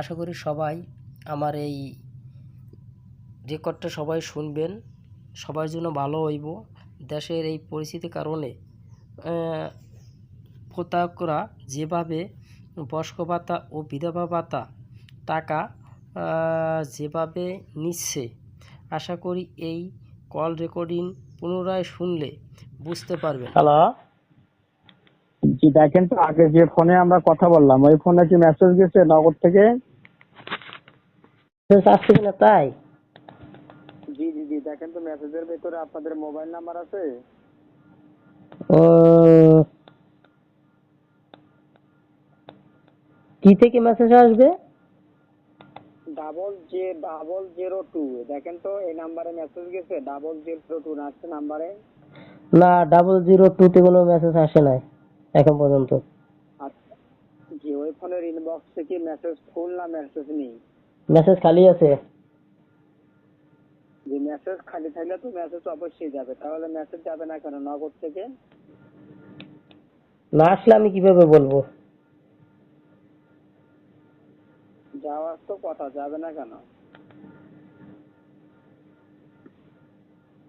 আশা করি সবাই আমার এই রেকর্ডটা সবাই শুনবেন। সবার জন্য ভালো হইব। দেশের এই পরিস্থিতির কারণে প্রতারকরা যেভাবে বয়স্ক ভাতা ও বিধবা ভাতা টাকা যেভাবে নিচ্ছে, আশা করি এই কল রেকর্ডিং পুনরায় শুনলে বুঝতে পারবেন। হ্যালো জি দেখেন তো আগে যে ফোনে আমরা কথা বললাম ওই ফোনে কি মেসেজ গেছে নগর থেকে? আসছে কিনা তাই? জি জি জি দেখেন তো মেসেজের ভেতরে আপনাদের মোবাইল নাম্বার আছে? ও কি থেকে মেসেজ আসবে? Double J double zero two দেখেন তো এই নাম্বারে মেসেজ গেছে ডাবল জিরো টু আসছে নাম্বারে না ডাবল জিরো টুতে কোনো মেসেজ আসে নাই। এখন পর্যন্ত। আচ্ছা। জি ওই ফোনের ইনবক্সে কি মেসেজ ফুল না মেসেজ নেই? মেসেজ খালি আছে। যে মেসেজ খালি থাকলে তো মেসেজ অবশ্যই যাবে। তাহলে মেসেজ যাবে না কেন? নগদ থেকে? না আসলে আমি কীভাবে বলব? যাওয়ার তো কথা যাবে না কেন?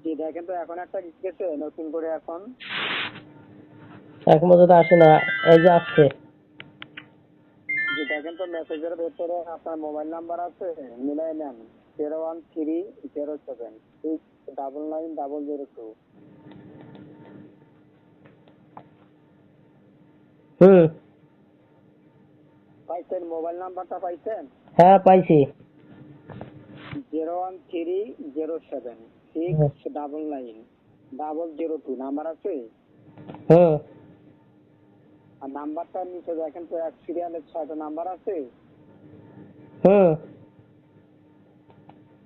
জি দেখেন তো এখন একটা গেছে নতুন করে এখন এখন পর্যন্ত আসে না এই যে আসছে। দেখেন তো মেসেজের ভেতরে আপনার মোবাইল নাম্বার আছে মিলাই নেন। Zero one three zero seven six double nine double zero two হুম। পাইছেন? মোবাইল নাম্বারটা পাইছেন? হ্যাঁ পাইছি। Zero one three zero seven six double nine double zero two number আছে? আর নাম্বারটা নিচে দেখেন তো এক সিরিয়ালের ছয়টা নাম্বার আছে। হুম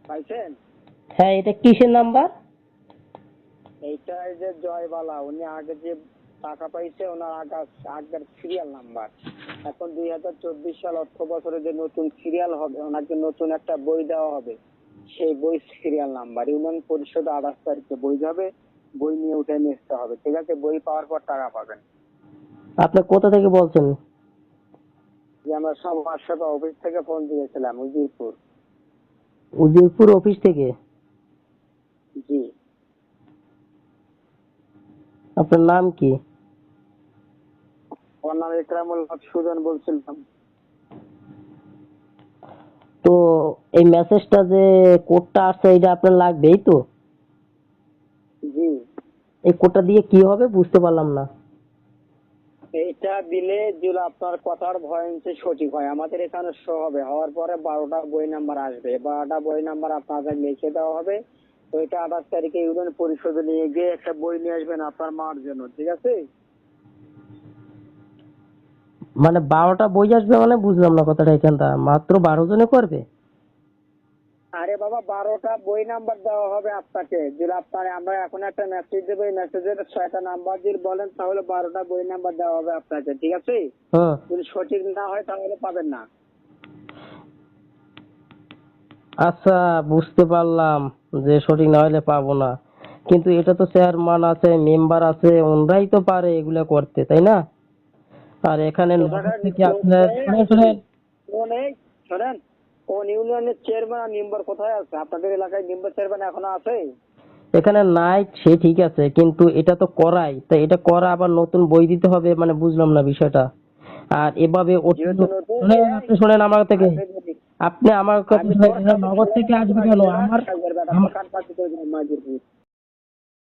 পাইছেন? হ্যাঁ এটা কিসের নাম্বার? এইটা এই যে জয়বালা উনি আগে যে টাকা পাইছে ওনার আগা আগের সিরিয়াল নাম্বার। এখন দুই হাজার চব্বিশ সাল অর্থ বছরে যে নতুন সিরিয়াল হবে ওনাকে নতুন একটা বই দেওয়া হবে। সেই বই সিরিয়াল নাম্বার। ইউনিয়ন পরিষদ আঠাশ তারিখে বই যাবে বই নিয়ে উঠে নিয়ে আসতে হবে। ঠিক আছে বই পাওয়ার পর টাকা পাবেন। আপনি কোথা থেকে বলছেন? যে আমরা সেবা অফিস থেকে ফোন দিয়েছিলাম উজিরপুর। উজিরপুর অফিস থেকে? জি। আপনার নাম কি? আমার নাম ইকরামুল হক সুজন বলছিলাম। তো এই মেসেজটা যে কোডটা আসছে এটা আপনার লাগবেই তো? জি। এই কোডটা দিয়ে কি হবে বুঝতে পারলাম না। এইটা দিলে যদি আপনার কথার ভয়েন্স সঠিক হয়। আমাদের এখানে শো হবে। হওয়ার পরে বারোটা বই নাম্বার আসবে। বারোটা বই নাম্বার আপনাদের লিখে দেওয়া হবে। এটা আঠাশ তারিখে ইউনিয়ন পরিষদে নিয়ে গিয়ে একটা বই নিয়ে আসবেন আপনার মার জন্য, ঠিক আছে? মানে বারোটা বই আসবে মানে বুঝলাম না কথাটা এখানটা। মাত্র বারো জনে করবে? আরে বাবা বারোটা বই নাম্বার দেওয়া হবে আপনাকে। যদি আপনার আমরা এখন একটা মেসেজ দেবো এই মেসেজের ছয়টা নাম্বার যদি বলেন তাহলে বারোটা বই নাম্বার দেওয়া হবে আপনাকে ঠিক আছে? হ্যাঁ। যদি সঠিক না হয় তাহলে পাবেন না। আচ্ছা বুঝতে পারলাম যে সঠিক না হলে পাবো না। কিন্তু এটা তো চেয়ারম্যান আছে মেম্বার আছে ওনরাই তো পারে এগুলা করতে তাই না? আর এখানে শুনেন শোনেন কোন ইউনিয়নের চেয়ারম্যান আর মেম্বার কোথায় আছে? আপনাদের এলাকায় মেম্বার চেয়ারম্যান এখনও আছে? এখানে নাই সে ঠিক আছে কিন্তু এটা তো করাই। তা এটা করা আবার নতুন বই দিতে হবে মানে বুঝলাম না বিষয়টা। আর এভাবে আপনি শুনেন আমার থেকে। আপনি আমার থেকে আসবে কেন? আমার